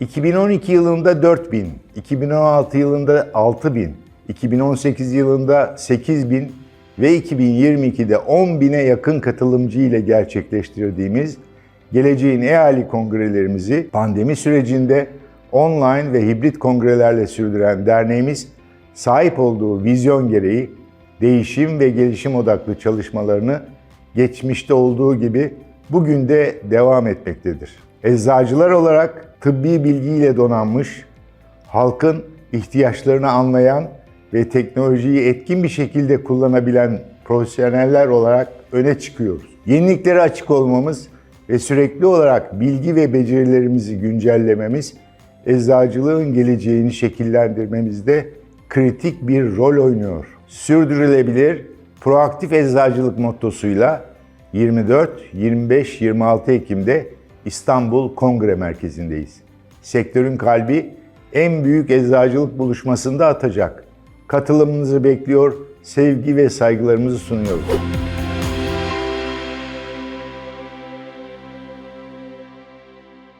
2012 yılında 4000, 2016 yılında 6000, 2018 yılında 8000 ve 2022'de 10.000'e yakın katılımcı ile gerçekleştirdiğimiz Geleceğin EALİ kongrelerimizi pandemi sürecinde online ve hibrit kongrelerle sürdüren derneğimiz sahip olduğu vizyon gereği değişim ve gelişim odaklı çalışmalarını geçmişte olduğu gibi bugün de devam etmektedir. Eczacılar olarak tıbbi bilgiyle donanmış, halkın ihtiyaçlarını anlayan ve teknolojiyi etkin bir şekilde kullanabilen profesyoneller olarak öne çıkıyoruz. Yeniliklere açık olmamız ve sürekli olarak bilgi ve becerilerimizi güncellememiz eczacılığın geleceğini şekillendirmemizde kritik bir rol oynuyor. Sürdürülebilir, proaktif eczacılık mottosuyla 24, 25, 26 Ekim'de İstanbul Kongre Merkezi'ndeyiz. Sektörün kalbi en büyük eczacılık buluşmasında atacak. Katılımınızı bekliyor, sevgi ve saygılarımızı sunuyoruz.